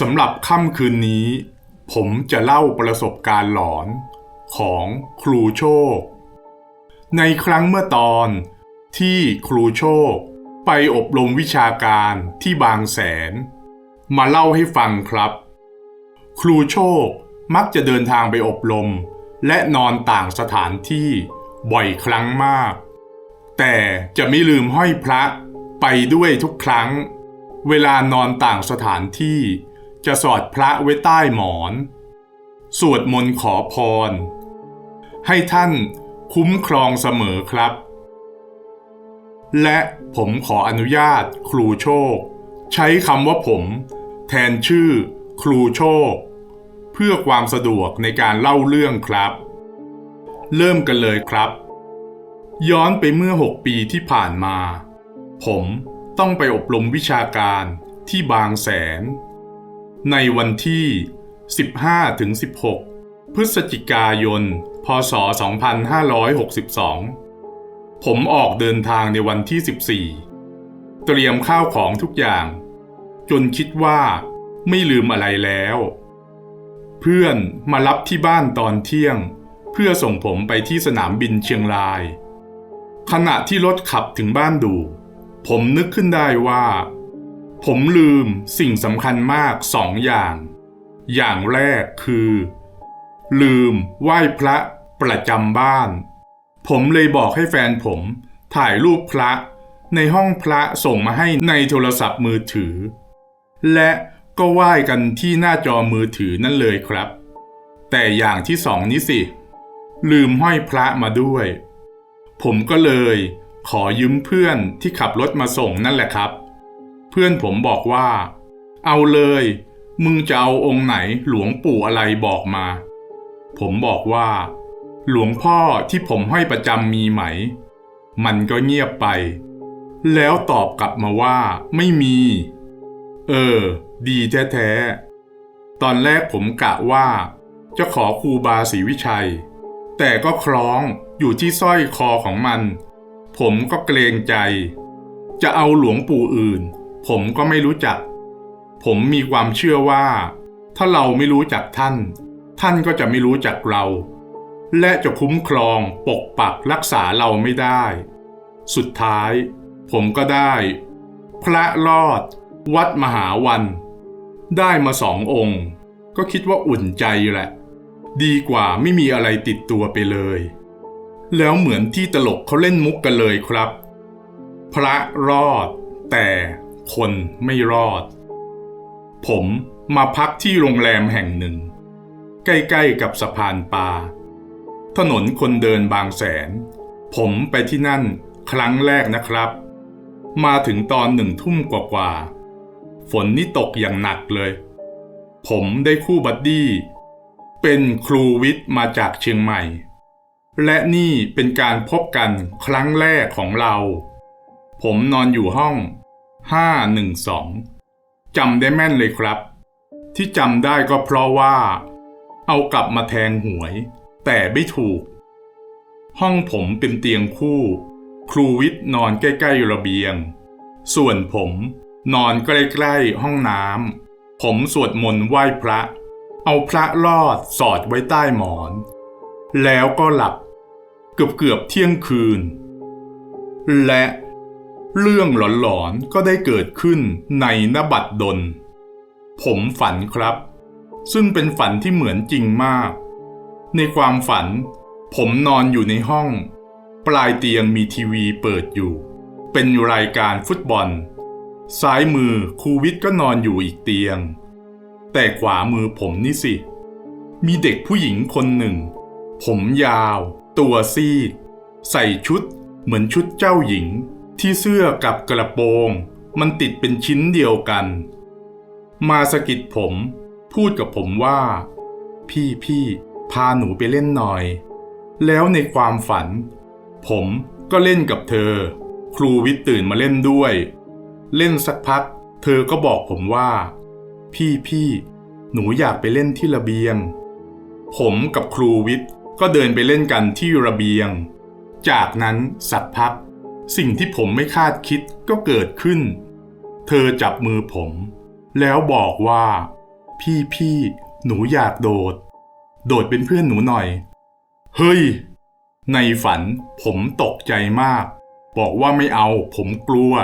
สำหรับค่ำคืนนี้ ผมจะเล่าประสบการณ์หลอนของครูโชค ในครั้งเมื่อตอนที่ครูโชค ไปอบรมวิชาการที่บางแสน มาเล่าให้ฟังครับ ครูโชคมักจะเดินทางไปอบรม และนอนต่างสถานที่บ่อยครั้งมาก แต่จะไม่ลืมห้อยพระไปด้วยทุกครั้ง เวลานอนต่างสถานที่ จะสอดพระไว้ใต้หมอน สวดมนต์ขอพร ให้ท่านคุ้มครองเสมอครับ และผมขออนุญาตครูโชค ใช้คำว่าผม แทนชื่อครูโชค เพื่อความสะดวกในการเล่าเรื่องครับ เริ่มกันเลยครับ ย้อนไปเมื่อ 6 ปีที่ผ่านมา ผมต้องไปอบรมวิชาการที่บางแสน ในวันที่ 15-16 พฤศจิกายน พศ 2562 ผมออกเดินทางในวันที่ 14 เตรียมข้าวของทุกอย่าง จนคิดว่าไม่ลืมอะไรแล้ว เพื่อนมารับที่บ้านตอนเที่ยง เพื่อส่งผมไปที่สนามบินเชียงราย ขณะที่รถขับถึงบ้านดู ผมนึกขึ้นได้ว่า ผมลืมสิ่งสำคัญมากสองอย่าง อย่างแรกคือ ลืมไหว้พระประจำบ้าน ผมเลยบอกให้แฟนผม ถ่ายรูปพระในห้องพระส่งมาให้ในโทรศัพท์มือถือ และก็ไหว้กันที่หน้าจอมือถือนั่นเลยครับ แต่อย่างที่สองนี้สิ ลืมห้อยพระมาด้วย ผมก็เลย ขอยืมเพื่อนที่ขับรถมาส่งนั่นแหละครับ เพื่อนผมบอกว่า เอาเลย มึงจะเอาองค์ไหนหลวงปู่อะไรบอกมา ผมบอกว่า หลวงพ่อที่ผมห้อยประจำมีไหม มันก็เงียบไป แล้วตอบกลับมาว่า ไม่มี เออ ดีแท้ๆ ตอนแรกผมกะว่า จะขอครูบาศรีวิชัย แต่ก็คล้องอยู่ที่สร้อยคอของมัน ผมก็เกรงใจจะเอาหลวงปู่อื่น ผมก็ไม่รู้จัก ผมมีความเชื่อว่า ถ้าเราไม่รู้จักท่าน ท่านก็จะไม่รู้จักเรา และจะคุ้มครองปกปักรักษาเราไม่ได้ สุดท้าย ผมก็ได้ พระรอด วัดมหาวัน ได้มาสององค์ ก็คิดว่าอุ่นใจแหละ ดีกว่าไม่มีอะไรติดตัวไปเลย แล้วเหมือนที่ตลกเขาเล่นมุกกันเลยครับ พระรอดแต่ คนไม่รอด ผมมาพักที่โรงแรมแห่งหนึ่ง ใกล้ๆกับสะพานปลาถนนคนเดินบางแสน ผมไปที่นั่นครั้งแรกนะครับ มาถึงตอนหนึ่งทุ่มกว่าๆ ฝนนี่ตกอย่างหนักเลย ผมได้คู่บัดดี้ เป็นครูวิทย์มาจากเชียงใหม่ และนี่เป็นการพบกันครั้งแรกของเรา ผมนอนอยู่ห้อง 512จำได้แม่นเลยครับ ที่จำได้ก็เพราะว่า เอากลับมาแทงหวย แต่ไม่ถูก ห้องผมเป็นเตียงคู่ ครูวิทย์นอนใกล้ๆระเบียง ส่วนผมนอนใกล้ๆห้องน้ำผมสวดมนต์ไหว้พระ เอาพระลอดสอดไว้ใต้หมอน แล้วก็หลับ เกือบเกือบเที่ยงคืน และ เรื่องหลอนๆก็ได้เกิดขึ้นในนบัดดล ผมฝันครับ ซึ่งเป็นฝันที่เหมือนจริงมาก ในความฝัน ผมนอนอยู่ในห้อง ปลายเตียงมีทีวีเปิดอยู่ เป็นรายการฟุตบอล ซ้ายมือครูวิทย์ก็นอนอยู่อีกเตียง แต่ขวามือผมนี่สิ มีเด็กผู้หญิงคนหนึ่ง ผมยาว ตัวซีด ใส่ชุดเหมือนชุดเจ้าหญิง ที่เสื้อกับกระโปรง มันติดเป็นชิ้นเดียวกัน มาสกิดผม พูดกับผมว่า พี่พี่พาหนูไปเล่นหน่อย แล้วในความฝัน ผมก็เล่นกับเธอ ครูวิทย์ตื่นมาเล่นด้วย เล่นสักพัก เธอก็บอกผมว่า พี่พี่หนูอยากไปเล่นที่ระเบียง ผมกับครูวิทย์ก็เดินไปเล่นกันที่ระเบียง จากนั้นสักพัก สิ่งที่ผมไม่คาดคิดก็เกิดขึ้น เธอจับมือผม แล้วบอกว่า พี่พี่หนูอยากโดด โดดเป็นเพื่อนหนูหน่อย เฮ้ย ในฝันผมตกใจมาก บอกว่าไม่เอาผมกลัว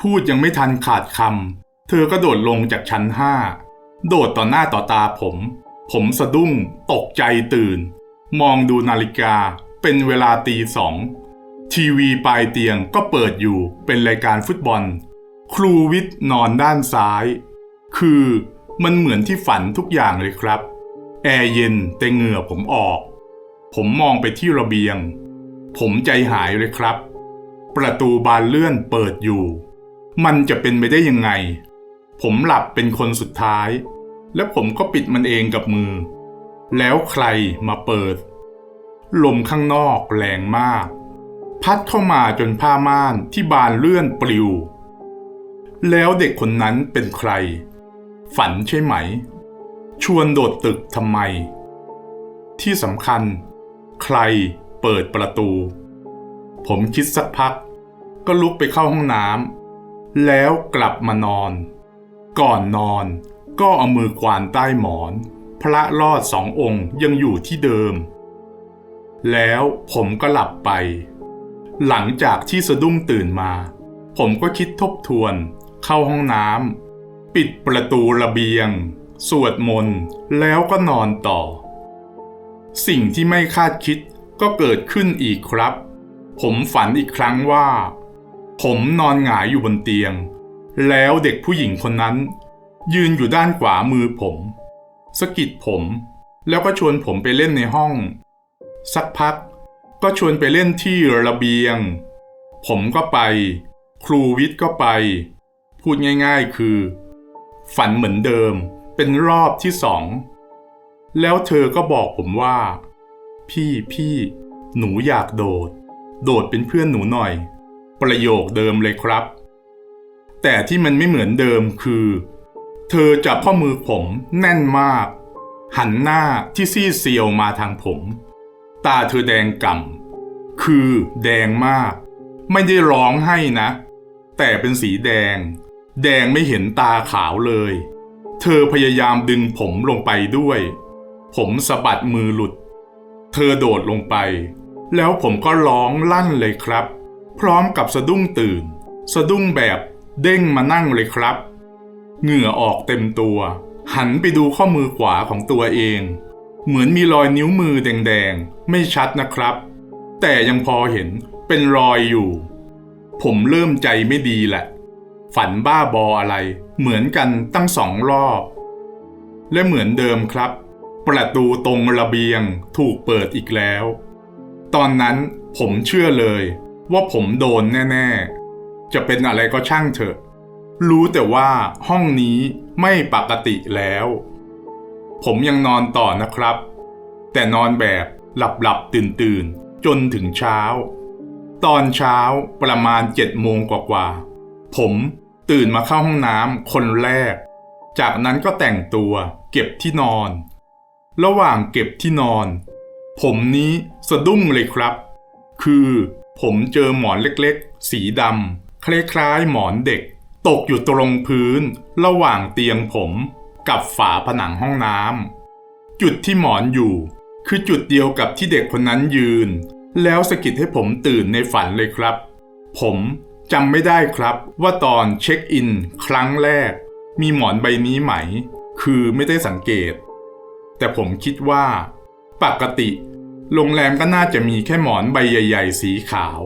พูดยังไม่ทันขาดคำเธอก็โดดลงจากชั้นห้าโดดต่อหน้าต่อตาผม ผมสะดุ้ง ตกใจตื่น มองดูนาฬิกาเป็นเวลาตีสอง ทีวีปลายเตียงก็เปิดอยู่เป็นรายการฟุตบอล ครูวิทย์นอนด้านซ้าย คือมันเหมือนที่ฝันทุกอย่างเลยครับ แอร์เย็นแต่เหงื่อผมออก ผมมองไปที่ระเบียง ผมใจหายเลยครับ ประตูบานเลื่อนเปิดอยู่ มันจะเป็นไปได้ยังไง ผมหลับเป็นคนสุดท้าย และผมก็ปิดมันเองกับมือ แล้วใครมาเปิด ลมข้างนอกแรงมาก พัดเข้ามาจนผ้าม่านที่บานเลื่อนปลิว แล้วเด็กคนนั้นเป็นใคร ฝันใช่ไหม ชวนโดดตึกทำไม ที่สำคัญ ใครเปิดประตู ผมคิดสักพัก ก็ลุกไปเข้าห้องน้ำแล้วกลับมานอน ก่อนนอนก็เอามือควานใต้หมอน พระรอดสององค์ยังอยู่ที่เดิม แล้วผมก็หลับไป หลังจากที่สะดุ้งตื่นมา ผมก็คิดทบทวน เข้าห้องน้ำปิดประตูระเบียง สวดมนต์แล้วก็นอนต่อ สิ่งที่ไม่คาดคิดก็เกิดขึ้นอีกครับ ผมฝันอีกครั้งว่า ผมนอนหงายอยู่บนเตียง แล้วเด็กผู้หญิงคนนั้น ยืนอยู่ด้านขวามือผมสะกิดผม แล้วก็ชวนผมไปเล่นในห้อง สักพัก ก็ชวนไปเล่นที่ระเบียง ผมก็ไป ครูวิทย์ก็ไป พูดง่ายๆคือ ฝันเหมือนเดิม เป็นรอบที่สอง แล้วเธอก็บอกผมว่า พี่พี่หนูอยากโดด โดดเป็นเพื่อนหนูหน่อย ประโยคเดิมเลยครับ แต่ที่มันไม่เหมือนเดิมคือ เธอจับข้อมือผมแน่นมาก หันหน้าที่ซีดเซียวมาทางผม ตาเธอแดงก่ำคือแดงมาก ไม่ได้ร้องให้นะ แต่เป็นสีแดง แดงไม่เห็นตาขาวเลย เธอพยายามดึงผมลงไปด้วย ผมสะบัดมือหลุด เธอโดดลงไป แล้วผมก็ร้องลั่นเลยครับ พร้อมกับสะดุ้งตื่น สะดุ้งแบบเด้งมานั่งเลยครับ เหงื่อออกเต็มตัว หันไปดูข้อมือขวาของตัวเอง เหมือนมีรอยนิ้วมือแดงๆ ไม่ชัดนะครับ แต่ยังพอเห็นเป็นรอยอยู่ ผมเริ่มใจไม่ดีแหละ ฝันบ้าบออะไร เหมือนกันตั้งสองรอบ และเหมือนเดิมครับ ประตูตรงระเบียงถูกเปิดอีกแล้ว ตอนนั้นผมเชื่อเลยว่าผมโดนแน่ๆ จะเป็นอะไรก็ช่างเถอะ รู้แต่ว่าห้องนี้ไม่ปกติแล้ว ผมยังนอนต่อนะครับ แต่นอนแบบหลับหลับตื่นตื่นจนถึงเช้า ตอนเช้าประมาณเจ็ดโมงกว่าๆผมตื่นมาเข้าห้องน้ำคนแรก จากนั้นก็แต่งตัวเก็บที่นอน ระหว่างเก็บที่นอน ผมนี้สะดุ้งเลยครับ คือผมเจอหมอนเล็กๆ สีดำคล้ายๆหมอนเด็ก ตกอยู่ตรงพื้นระหว่างเตียงผม กับฝาผนังห้องน้ำจุดที่หมอนอยู่ คือจุดเดียวกับที่เด็กคนนั้นยืน แล้วสะกิดให้ผมตื่นในฝันเลยครับ ผมจำไม่ได้ครับว่าตอนเช็คอินครั้งแรก มีหมอนใบนี้ไหม คือไม่ได้สังเกต แต่ผมคิดว่า ปกติ โรงแรมก็น่าจะมีแค่หมอนใบใหญ่ ๆ สีขาว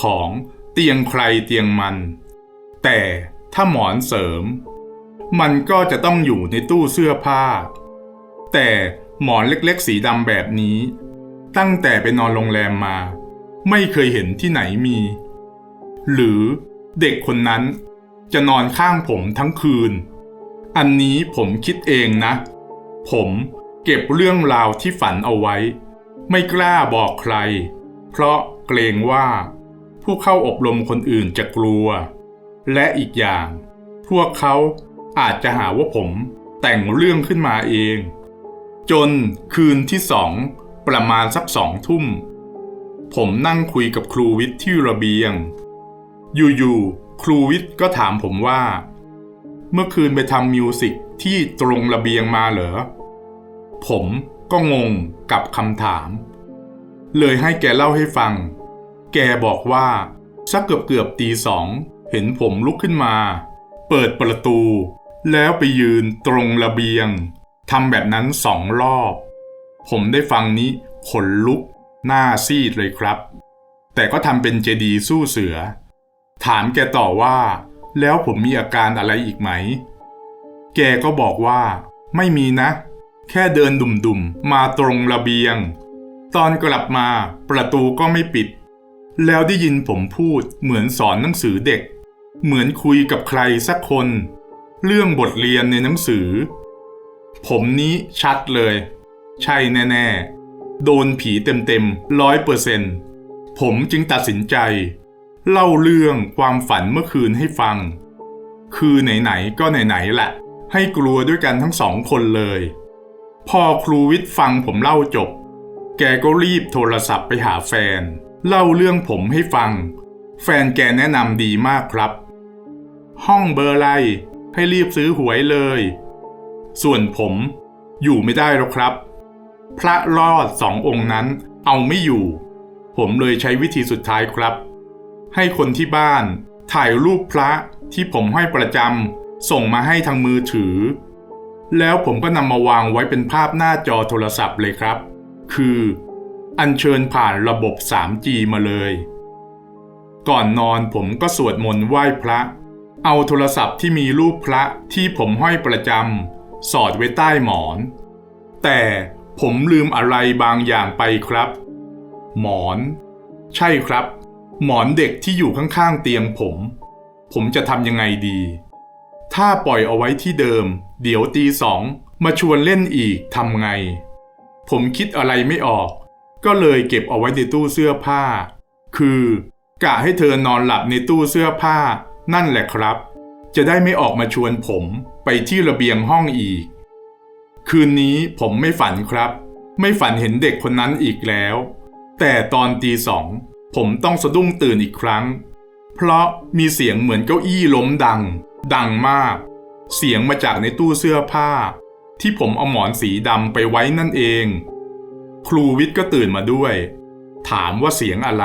ของเตียงใครเตียงมัน แต่ถ้าหมอนเสริม มันก็จะต้องอยู่ในตู้เสื้อผ้า แต่หมอนเล็กๆ สีดำแบบนี้ ตั้งแต่ไปนอนโรงแรมมา ไม่เคยเห็นที่ไหนมี หรือเด็กคนนั้นจะนอนข้างผมทั้งคืน อันนี้ผมคิดเองนะ ผมเก็บเรื่องราวที่ฝันเอาไว้ ไม่กล้าบอกใคร เพราะเกรงว่า ผู้เข้าอบรมคนอื่นจะกลัว และอีกอย่าง พวกเขา อาจจะหาว่าผมแต่งเรื่องขึ้นมาเอง จนคืนที่สองประมาณสักสองทุ่ม ผมนั่งคุยกับครูวิทย์ที่ระเบียง อยู่ๆครูวิทย์ก็ถามผมว่า เมื่อคืนไปทำมิวสิกที่ตรงระเบียงมาเหรอ ผมก็งงกับคำถาม เลยให้แกเล่าให้ฟัง แกบอกว่าสักเกือบเกือบตีสองเห็นผมลุกขึ้นมา เปิดประตู แล้วไปยืนตรงระเบียงทำแบบนั้นสองรอบ ผมได้ฟังนี้ขนลุก หน้าซีดเลยครับ แต่ก็ทำเป็นเจดีสู้เสือ ถามแกต่อว่า แล้วผมมีอาการอะไรอีกไหม แกก็บอกว่า ไม่มีนะ แค่เดินดุ่มๆ มาตรงระเบียง ตอนกลับมาประตูก็ไม่ปิด แล้วได้ยินผมพูดเหมือนสอนหนังสือเด็ก เหมือนคุยกับใครสักคน เรื่องบทเรียนในหนังสือ ผมนี้ชัดเลย ใช่แน่ๆ โดนผีเต็มๆร้อยเปอร์เซนต์ผมจึงตัดสินใจ เล่าเรื่องความฝันเมื่อคืนให้ฟัง คือไหนๆก็ไหนๆแหละ ให้กลัวด้วยกันทั้งสองคนเลย พอครูวิทย์ฟังผมเล่าจบ แกก็รีบโทรศัพท์ไปหาแฟน เล่าเรื่องผมให้ฟัง แฟนแกแนะนำดีมากครับ ห้องเบอร์ไร ให้รีบซื้อหวยเลย ส่วนผมอยู่ไม่ได้หรอกครับ พระรอดสององค์นั้นเอาไม่อยู่ ผมเลยใช้วิธีสุดท้ายครับ ให้คนที่บ้านถ่ายรูปพระที่ผมให้ประจำส่งมาให้ทางมือถือ แล้วผมก็นำมาวางไว้เป็นภาพหน้าจอโทรศัพท์เลยครับ คือ อัญเชิญผ่านระบบ 3G มาเลย ก่อนนอนผมก็สวดมนต์ไหว้พระ เอาโทรศัพท์ที่มีรูปพระที่ผมห้อยประจำสอดไว้ใต้หมอน แต่ผมลืมอะไรบางอย่างไปครับ หมอน ใช่ครับ หมอนเด็กที่อยู่ข้างๆเตียงผม ผมจะทำยังไงดี ถ้าปล่อยเอาไว้ที่เดิม เดี๋ยวตีสองมาชวนเล่นอีกทำไง ผมคิดอะไรไม่ออก ก็เลยเก็บเอาไว้ในตู้เสื้อผ้า คือกะให้เธอนอนหลับในตู้เสื้อผ้า นั่นแหละครับ จะได้ไม่ออกมาชวนผมไปที่ระเบียงห้องอีก คืนนี้ผมไม่ฝันครับ ไม่ฝันเห็นเด็กคนนั้นอีกแล้ว แต่ตอนตีสองผมต้องสะดุ้งตื่นอีกครั้ง เพราะมีเสียงเหมือนเก้าอี้ล้มดัง ดังมาก เสียงมาจากในตู้เสื้อผ้า ที่ผมเอาหมอนสีดำไปไว้นั่นเอง ครูวิทย์ก็ตื่นมาด้วย ถามว่าเสียงอะไร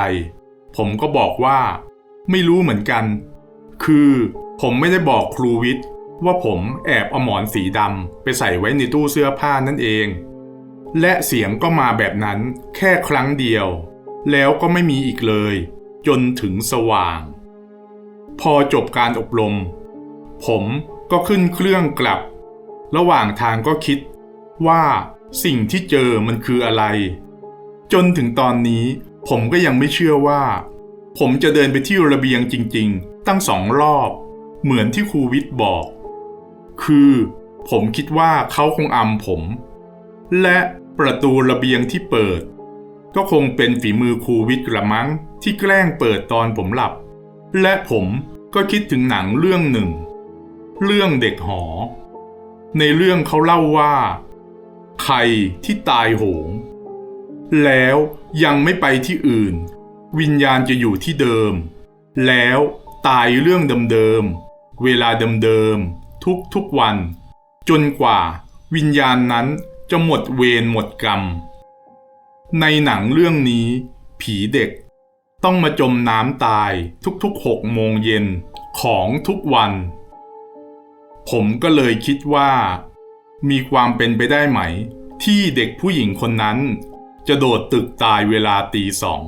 ผมก็บอกว่า ไม่รู้เหมือนกัน คือผมไม่ได้บอกครูวิทย์ว่าผมแอบเอาหมอนสีดำไปใส่ไว้ในตู้เสื้อผ้านั่นเอง และเสียงก็มาแบบนั้นแค่ครั้งเดียว แล้วก็ไม่มีอีกเลย จนถึงสว่าง พอจบการอบรม ผมก็ขึ้นเครื่องกลับ ระหว่างทางก็คิดว่าสิ่งที่เจอมันคืออะไร จนถึงตอนนี้ผมก็ยังไม่เชื่อว่า ผมจะเดินไปที่ระเบียงจริงๆ ตั้งสองรอบ เหมือนที่ครูวิทย์บอก คือผมคิดว่าเขาคงอำผม และประตูระเบียงที่เปิด ก็คงเป็นฝีมือครูวิทย์กระมังที่แกล้งเปิดตอนผมหลับ และผมก็คิดถึงหนังเรื่องหนึ่ง เรื่องเด็กหอ ในเรื่องเขาเล่าว่าใครที่ตายโหง แล้วยังไม่ไปที่อื่น วิญญาณจะอยู่ที่เดิม แล้ว ตายเรื่องเดิมๆ เวลาเดิมๆ ทุกๆวัน จนกว่าวิญญาณนั้นจะหมดเวรหมดกรรม ในหนังเรื่องนี้ ผีเด็กต้องมาจมน้ำตายทุกๆหกโมงเย็นของทุกวัน ผมก็เลยคิดว่า มีความเป็นไปได้ไหม ที่เด็กผู้หญิงคนนั้น จะโดดตึกตายเวลาตีสอง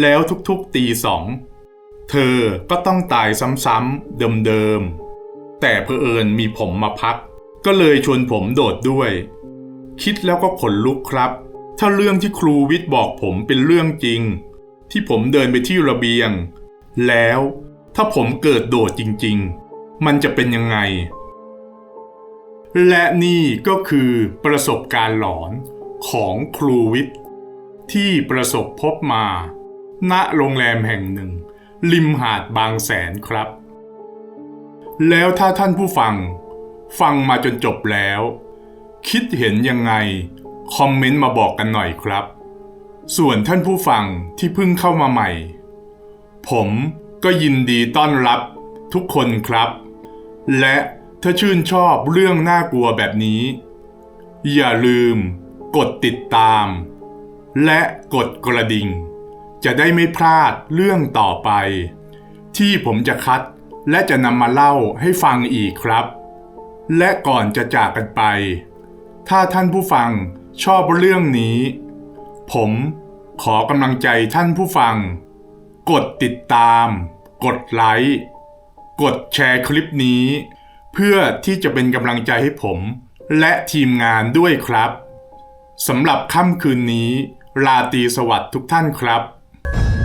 แล้วทุกๆตีสอง เธอก็ต้องตายซ้ำๆเดิมๆ แต่เพอเอิญมีผมมาพัก ก็เลยชวนผมโดดด้วย คิดแล้วก็ขนลุกครับ ถ้าเรื่องที่ครูวิทย์บอกผมเป็นเรื่องจริง ที่ผมเดินไปที่ระเบียง แล้วถ้าผมเกิดโดดจริงๆ มันจะเป็นยังไง และนี่ก็คือประสบการณ์หลอนของครูวิทย์ที่ประสบพบมา ณโรงแรมแห่งหนึ่ง ริมหาดบางแสนครับ แล้วถ้าท่านผู้ฟัง ฟังมาจนจบแล้ว คิดเห็นยังไง คอมเมนต์มาบอกกันหน่อยครับ ส่วนท่านผู้ฟังที่เพิ่งเข้ามาใหม่ ผมก็ยินดีต้อนรับทุกคนครับ และถ้าชื่นชอบเรื่องน่ากลัวแบบนี้ อย่าลืม กดติดตาม และกดกระดิ่ง จะได้ไม่พลาดเรื่องต่อไป ที่ผมจะคัดและจะนำมาเล่าให้ฟังอีกครับ และก่อนจะจากกันไป ถ้าท่านผู้ฟังชอบเรื่องนี้ ผมขอกำลังใจท่านผู้ฟัง กดติดตาม กดไลค์กดแชร์คลิปนี้ เพื่อที่จะเป็นกำลังใจให้ผม และทีมงานด้วยครับสำหรับค่ำคืนนี้ ราตรีสวัสดิ์ทุกท่านครับ you